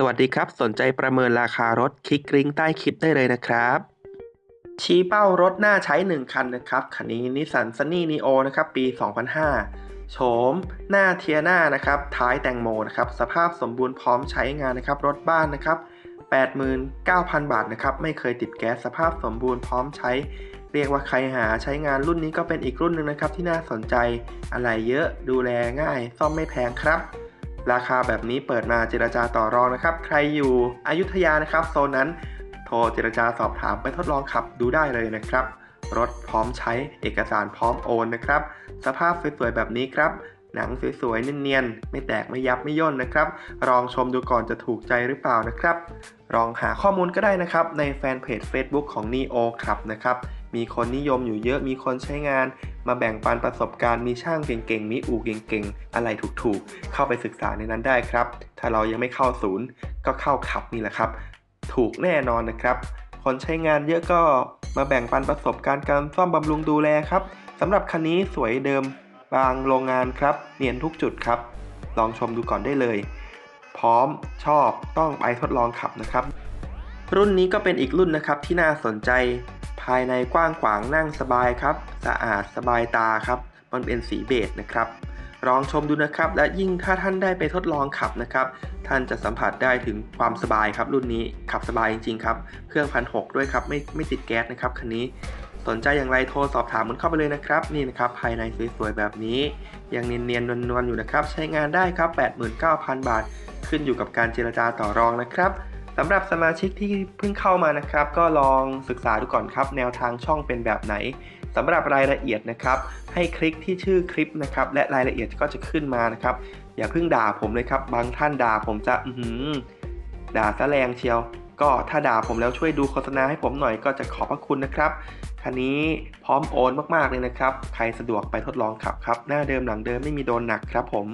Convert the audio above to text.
สวัสดีครับ สนใจประเมินราคารถคลิกลิงก์ใต้คลิปได้เลยนะครับ ชี้เป้ารถน่าใช้ 1 คันนะครับ คันนี้นิสสันซันนี่นีโอนะครับปี 2005 โฉม หน้าเทียนานะครับท้ายแตงโมนะครับสภาพสมบูรณ์พร้อมใช้งานนะครับรถบ้านนะครับ 89,000 บาทนะครับไม่เคยติดแก๊สสภาพสมบูรณ์พร้อมใช้ เรียกว่าใครหาใช้งานรุ่นนี้ก็เป็นอีกรุ่นหนึ่งนะครับที่น่าสนใจอะไรเยอะดูแลง่าย ซ่อมไม่แพงครับ ราคาแบบนี้เปิดมาเจรจาต่อรองนะครับ ใครอยู่อยุธยานะครับ โซนนั้นโทรเจรจาสอบถามไปทดลองขับดูได้เลยนะครับ รถพร้อมใช้เอกสารพร้อมโอนนะครับ สภาพสวยๆแบบนี้ครับ หนังสวยๆเนียนๆไม่แตกไม่ยับไม่ย่นนะครับ ลองชมดูก่อนจะถูกใจหรือเปล่านะครับ ลองหาข้อมูลก็ได้นะครับ ในแฟนเพจ Facebook ของ Neo ครับนะครับมีคนนิยมอยู่เยอะมีคนใช้งาน มาแบ่งปันประสบการณ์มีช่างเก่งๆ มีอู่เก่งๆ อะไรถูกๆ เข้าไปศึกษาในนั้นได้ครับ ถ้าเรายังไม่เข้าศูนย์ก็เข้าขับนี่แหละครับ ถูกแน่นอนนะครับ คนใช้งานเยอะก็มาแบ่งปันประสบการณ์การซ่อมบำรุงดูแลครับสำหรับคันนี้สวยเดิมบางโรงงานครับ เนียนทุกจุดครับ ลองชมดูก่อนได้เลย พร้อมชอบต้องไปทดลองขับนะครับ รุ่นนี้ก็เป็นอีกรุ่นนะครับที่น่าสนใจ ภายในกว้างขวางนั่งสบายครับ สะอาดสบายตาครับ มันเป็นสีเบจนะครับลองชมดูนะครับ และยิ่งถ้าท่านได้ไปทดลองขับนะครับ ท่านจะสัมผัสได้ถึงความสบายครับ รุ่นนี้ขับสบายจริงๆครับ เครื่องพันหด้วยครับ ไม่ไม่ติดแก๊สนะครับคันนี้ สนใจอย่างไรโทรสอบถามมันเข้าไปเลยนะครับ นี่นะครับ ภายในสวยๆแบบนี้ ยังเนียนๆนวลๆอยู่นะครับ ใช้งานได้ครับ 89,000 บาท ขึ้นอยู่กับการเจรจาต่อรองนะครับ สำหรับสมาชิกที่เพิ่งเข้ามานะครับ ก็ลองศึกษาดูก่อนครับ แนวทางช่องเป็นแบบไหนสำหรับรายละเอียดนะครับ ให้คลิกที่ชื่อคลิปนะครับ และรายละเอียดก็จะขึ้นมานะครับ อย่าเพิ่งด่าผมเลยครับ บางท่านด่าผมจะอือหือด่าซะแรงเชียว ก็ถ้าด่าผมแล้วช่วยดูโฆษณาให้ผมหน่อยก็จะขอบพระคุณนะครับคันนี้พร้อมโอนมากๆเลยนะครับ ใครสะดวกไปทดลองขับครับ หน้าเดิมหลังเดิมไม่มีโดนหนักครับผม